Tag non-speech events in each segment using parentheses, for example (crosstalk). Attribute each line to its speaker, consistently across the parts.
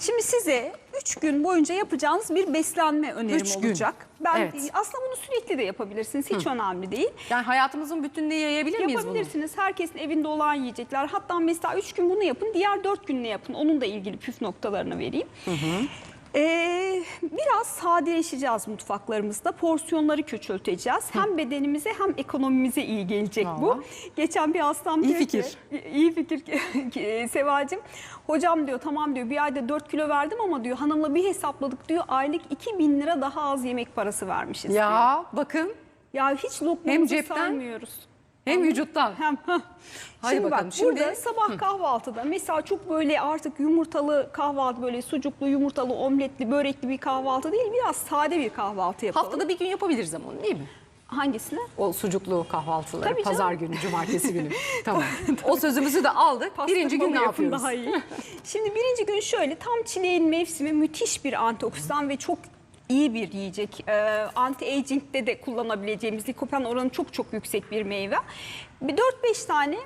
Speaker 1: Şimdi size 3 gün boyunca yapacağınız bir beslenme önerim
Speaker 2: Üç gün.
Speaker 1: olacak. Ben
Speaker 2: Evet.
Speaker 1: aslında bunu sürekli de yapabilirsiniz. Hiç önemli değil.
Speaker 2: Yani hayatımızın bütününe yayabilir miyiz bunu?
Speaker 1: Yapabilirsiniz. Herkesin evinde olan yiyecekler. Hatta mesela 3 gün bunu yapın, diğer 4 günle yapın. Onun da ilgili püf noktalarını vereyim. Ee, biraz sadeleşeceğiz mutfaklarımızda. Porsiyonları küçülteceğiz. Hem bedenimize hem ekonomimize iyi gelecek bu.
Speaker 2: Vallahi.
Speaker 1: Geçen bir hastam
Speaker 2: İyi
Speaker 1: diyor
Speaker 2: fikir.
Speaker 1: ki, iyi fikir ki, Sevacığım. Hocam diyor tamam diyor bir ayda 4 kilo verdim ama diyor hanımla bir hesapladık diyor aylık 2000 lira daha az yemek parası vermişiz diyor.
Speaker 2: Ya bakın
Speaker 1: Ya hiç lokmamızı
Speaker 2: cepten,
Speaker 1: saymıyoruz.
Speaker 2: Hem vücuttan.
Speaker 1: Hem
Speaker 2: Hadi
Speaker 1: Şimdi
Speaker 2: bakalım,
Speaker 1: bak
Speaker 2: şimdi-
Speaker 1: burada sabah kahvaltıda mesela çok böyle artık yumurtalı kahvaltı böyle sucuklu yumurtalı omletli börekli bir kahvaltı değil biraz sade bir kahvaltı yapalım.
Speaker 2: Haftada bir gün yapabiliriz ama onu değil mi?
Speaker 1: Hangisini?
Speaker 2: O sucuklu kahvaltıları
Speaker 1: Tabii canım.
Speaker 2: pazar günü, cumartesi günü. (laughs) tamam. O sözümüzü de aldık.
Speaker 1: Pasta
Speaker 2: birinci gün ne yapıyoruz?
Speaker 1: Daha iyi. (laughs) Şimdi birinci gün şöyle tam çileğin mevsimi müthiş bir antioksidan ve çok iyi bir yiyecek. Ee, Anti-aging'de de kullanabileceğimiz likopen oranı çok çok yüksek bir meyve. Bir 4-5 tane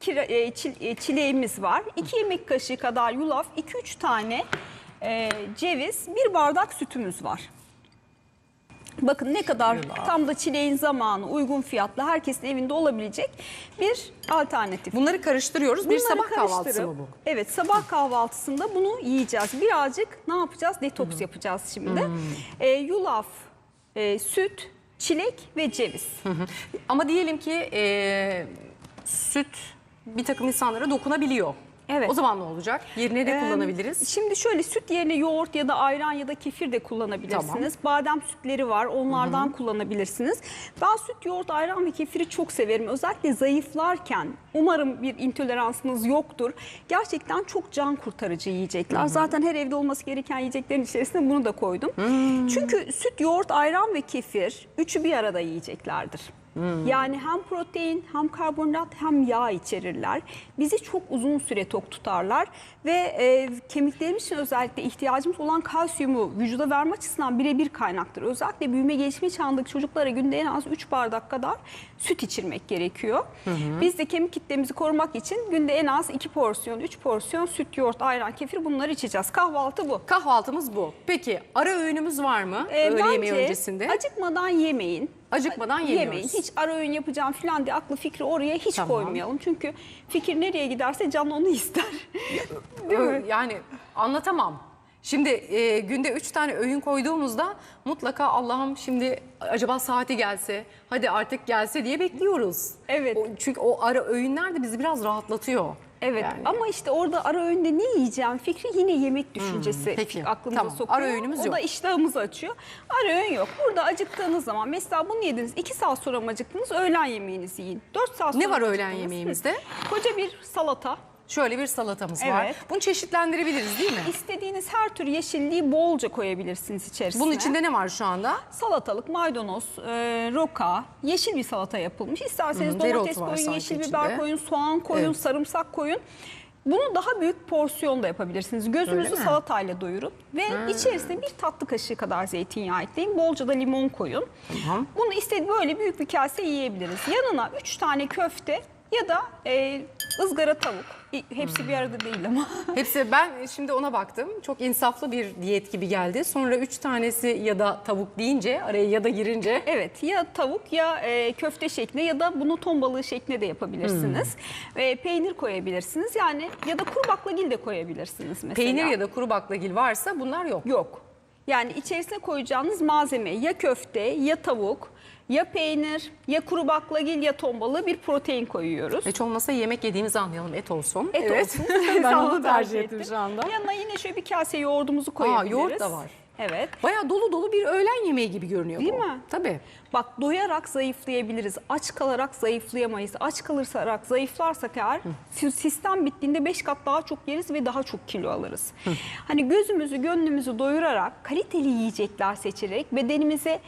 Speaker 1: kira- e, e, çileğimiz var. 2 yemek kaşığı kadar yulaf, 2-3 tane e, ceviz, bir bardak sütümüz var. Bakın ne kadar tam da çileğin zamanı uygun fiyatlı herkesin evinde olabilecek bir alternatif.
Speaker 2: Bunları karıştırıyoruz. bir
Speaker 1: Bunları
Speaker 2: sabah kahvaltısı
Speaker 1: karıştırıp,
Speaker 2: mı bu?
Speaker 1: Evet sabah kahvaltısında bunu yiyeceğiz. Birazcık ne yapacağız? Detoks yapacağız şimdi. Ee, yulaf, e, süt, çilek ve ceviz.
Speaker 2: Ama diyelim ki e, süt bir takım insanlara dokunabiliyor.
Speaker 1: Evet.
Speaker 2: O zaman ne olacak? Yerine de
Speaker 1: Ee,
Speaker 2: kullanabiliriz.
Speaker 1: Şimdi şöyle süt yerine yoğurt ya da ayran ya da kefir de kullanabilirsiniz. Badem sütleri var onlardan kullanabilirsiniz. Ben süt, yoğurt, ayran ve kefiri çok severim. Özellikle zayıflarken umarım bir intoleransınız yoktur. Gerçekten çok can kurtarıcı yiyecekler. Zaten her evde olması gereken yiyeceklerin içerisine bunu da koydum. Çünkü süt, yoğurt, ayran ve kefir üçü bir arada yiyeceklerdir. Yani hem protein hem karbonhidrat hem yağ içerirler. Bizi çok uzun süre tok tutarlar ve e, kemiklerimiz için özellikle ihtiyacımız olan kalsiyumu vücuda verme açısından birebir kaynaktır. Özellikle büyüme gelişme çağındaki çocuklara günde en az 3 bardak kadar süt içirmek gerekiyor. Biz de kemik kitlemizi korumak için günde en az 2 porsiyon, 3 porsiyon süt, yoğurt, ayran, kefir bunları içeceğiz. Kahvaltı bu.
Speaker 2: Kahvaltımız bu. Peki ara öğünümüz var mı?
Speaker 1: Ee,
Speaker 2: Öğle yemeği öncesinde.
Speaker 1: acıkmadan yemeyin.
Speaker 2: Acıkmadan yemiyoruz.
Speaker 1: Yemeyin. Hiç ara öğün yapacağım falan diye aklı fikri oraya hiç
Speaker 2: Tamam.
Speaker 1: koymayalım. Çünkü fikir nereye giderse can onu ister. (laughs) Değil mi?
Speaker 2: Ö- Yani anlatamam. Şimdi e, günde üç tane öğün koyduğumuzda mutlaka Allah'ım şimdi acaba saati gelse, hadi artık gelse diye bekliyoruz.
Speaker 1: Evet.
Speaker 2: O- çünkü o ara öğünler de bizi biraz rahatlatıyor.
Speaker 1: Evet
Speaker 2: Yani.
Speaker 1: ama işte orada ara öğünde ne yiyeceğim fikri yine yemek düşüncesi
Speaker 2: peki.
Speaker 1: aklımıza
Speaker 2: Tamam.
Speaker 1: sokuyor.
Speaker 2: Ara öğünümüz
Speaker 1: o
Speaker 2: yok.
Speaker 1: da iştahımızı açıyor. Ara öğün yok. Burada acıktığınız zaman mesela bunu yediniz 2 saat sonra mı acıktınız öğlen yemeğinizi yiyin. 4 saat sonra
Speaker 2: Ne var
Speaker 1: mı
Speaker 2: öğlen
Speaker 1: acıktınız?
Speaker 2: yemeğimizde?
Speaker 1: Koca bir salata.
Speaker 2: Şöyle bir salatamız var.
Speaker 1: Evet.
Speaker 2: Bunu çeşitlendirebiliriz değil mi?
Speaker 1: İstediğiniz her tür yeşilliği bolca koyabilirsiniz içerisine.
Speaker 2: Bunun içinde ne var şu anda?
Speaker 1: Salatalık, maydanoz, e, roka, yeşil bir salata yapılmış. İsterseniz
Speaker 2: Hı,
Speaker 1: domates
Speaker 2: var
Speaker 1: koyun,
Speaker 2: sanki
Speaker 1: yeşil
Speaker 2: içinde.
Speaker 1: biber koyun, soğan koyun,
Speaker 2: Evet.
Speaker 1: sarımsak koyun. Bunu daha büyük porsiyon da yapabilirsiniz. Gözünüzü
Speaker 2: Öyle mi?
Speaker 1: salatayla doyurun ve içerisine bir tatlı kaşığı kadar zeytinyağı ekleyin. Bolca da limon koyun.
Speaker 2: Tamam.
Speaker 1: Bunu istediği böyle büyük bir kase yiyebiliriz. Yanına 3 tane köfte ya da e, ızgara tavuk. Hepsi bir arada değil ama. (laughs)
Speaker 2: Hepsi ben şimdi ona baktım. Çok insaflı bir diyet gibi geldi. Sonra üç tanesi ya da tavuk deyince araya ya da girince
Speaker 1: Evet ya tavuk ya e, köfte şeklinde ya da bunu ton balığı şeklinde de yapabilirsiniz.
Speaker 2: Hmm.
Speaker 1: E, peynir koyabilirsiniz yani ya da kuru baklagil de koyabilirsiniz mesela.
Speaker 2: peynir ya da kuru baklagil varsa bunlar yok.
Speaker 1: Yok. Yani içerisine koyacağınız malzeme ya köfte ya tavuk ya peynir ya kuru baklagil ya ton balığı bir protein koyuyoruz.
Speaker 2: Hiç olmasa yemek yediğimizi anlayalım. Et olsun.
Speaker 1: Et
Speaker 2: evet.
Speaker 1: olsun. (laughs)
Speaker 2: ben onu tercih ettim şu anda.
Speaker 1: Yanına yine şöyle bir kase yoğurdumuzu koyabiliriz.
Speaker 2: yoğurt da var.
Speaker 1: Evet.
Speaker 2: Baya dolu dolu bir öğlen yemeği gibi görünüyor
Speaker 1: Değil
Speaker 2: bu.
Speaker 1: mi?
Speaker 2: Tabii.
Speaker 1: Bak doyarak zayıflayabiliriz. Aç kalarak zayıflayamayız. Aç kalırsak zayıflarsak eğer sistem bittiğinde 5 kat daha çok yeriz ve daha çok kilo alırız. Hani gözümüzü gönlümüzü doyurarak kaliteli yiyecekler seçerek bedenimize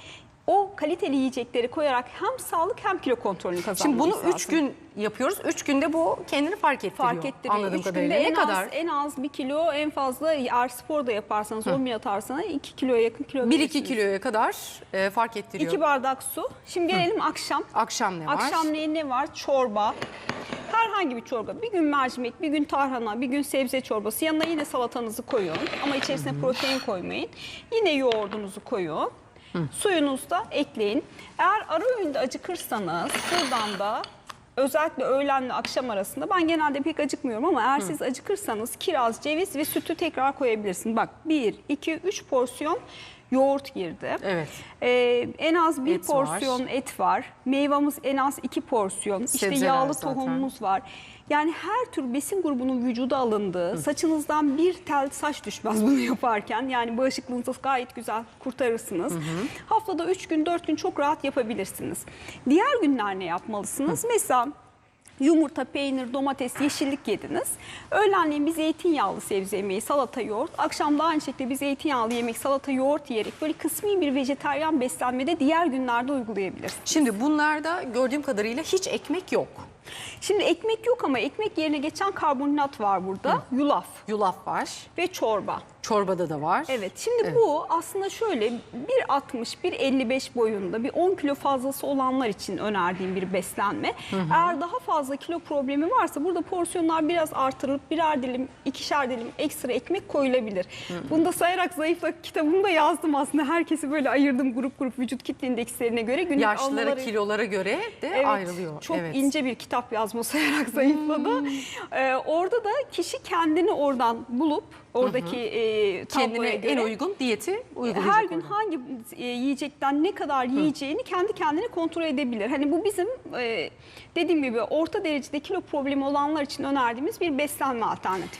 Speaker 1: o kaliteli yiyecekleri koyarak hem sağlık hem kilo kontrolünü
Speaker 2: Şimdi
Speaker 1: kazanmamız
Speaker 2: bunu üç gün yapıyoruz. Üç günde bu kendini fark ettiriyor.
Speaker 1: fark ettiriyor.
Speaker 2: Anladığım
Speaker 1: Üç
Speaker 2: kadarıyla.
Speaker 1: en
Speaker 2: Ne kadar?
Speaker 1: Az, en az bir kilo en fazla eğer spor da yaparsanız omya atarsanız 2 kiloya yakın kilo
Speaker 2: 1-2
Speaker 1: verirsiniz.
Speaker 2: kiloya kadar e, fark ettiriyor.
Speaker 1: 2 bardak su. Şimdi gelelim akşam.
Speaker 2: Akşam ne var?
Speaker 1: Akşamleyin ne var? Çorba. Herhangi bir çorba. Bir gün mercimek, bir gün tarhana, bir gün sebze çorbası. Yanına yine salatanızı koyun. Ama içerisine protein koymayın. Yine yoğurdunuzu koyun. Suyunuzu da ekleyin. Eğer ara öğünde acıkırsanız buradan da özellikle öğlenle akşam arasında ben genelde pek acıkmıyorum ama eğer siz acıkırsanız kiraz, ceviz ve sütü tekrar koyabilirsin. Bak 1, 2, 3 porsiyon yoğurt girdi.
Speaker 2: Evet.
Speaker 1: Ee, en az bir
Speaker 2: Et var.
Speaker 1: porsiyon et var. Meyvamız en az iki porsiyon. işte
Speaker 2: Sebzeler
Speaker 1: yağlı
Speaker 2: zaten.
Speaker 1: tohumumuz var. Yani her tür besin grubunun vücuda alındığı, saçınızdan bir tel saç düşmez bunu yaparken. Yani bağışıklığınızı gayet güzel kurtarırsınız. Haftada 3 gün 4 gün çok rahat yapabilirsiniz. Diğer günler ne yapmalısınız? Mesela Yumurta, peynir, domates, yeşillik yediniz. Öğlenleyin bir zeytinyağlı sebze yemeği, salata, yoğurt. Akşam da aynı şekilde bir zeytinyağlı yemek, salata, yoğurt yiyerek böyle kısmi bir vejeteryan beslenmede diğer günlerde uygulayabilirsiniz.
Speaker 2: Şimdi bunlarda gördüğüm kadarıyla hiç ekmek yok.
Speaker 1: Şimdi ekmek yok ama ekmek yerine geçen karbonhidrat var burada. Yulaf
Speaker 2: Yulaf var.
Speaker 1: ve çorba.
Speaker 2: Çorbada da var.
Speaker 1: Evet şimdi bu aslında şöyle 1.60-1.55 boyunda bir 10 kilo fazlası olanlar için önerdiğim bir beslenme. Eğer daha fazla kilo problemi varsa burada porsiyonlar biraz artırılıp birer dilim, ikişer dilim ekstra ekmek koyulabilir. Bunu da sayarak zayıfla kitabımda yazdım aslında. Herkesi böyle ayırdım grup grup vücut kitle indekslerine göre. Günlük
Speaker 2: Yaşlılara,
Speaker 1: almaları-
Speaker 2: kilolara göre de
Speaker 1: Evet,
Speaker 2: ayrılıyor.
Speaker 1: Çok
Speaker 2: evet.
Speaker 1: ince bir kitap yazma sayarak (laughs) zayıfladı. Ee, orada da kişi kendini oradan bulup oradaki e,
Speaker 2: Kendine
Speaker 1: göre
Speaker 2: en uygun diyeti uygulayacak
Speaker 1: her gün
Speaker 2: olan.
Speaker 1: hangi e, yiyecekten ne kadar yiyeceğini kendi kendine kontrol edebilir. Hani bu bizim e, dediğim gibi orta derecede kilo problemi olanlar için önerdiğimiz bir beslenme alternatifi.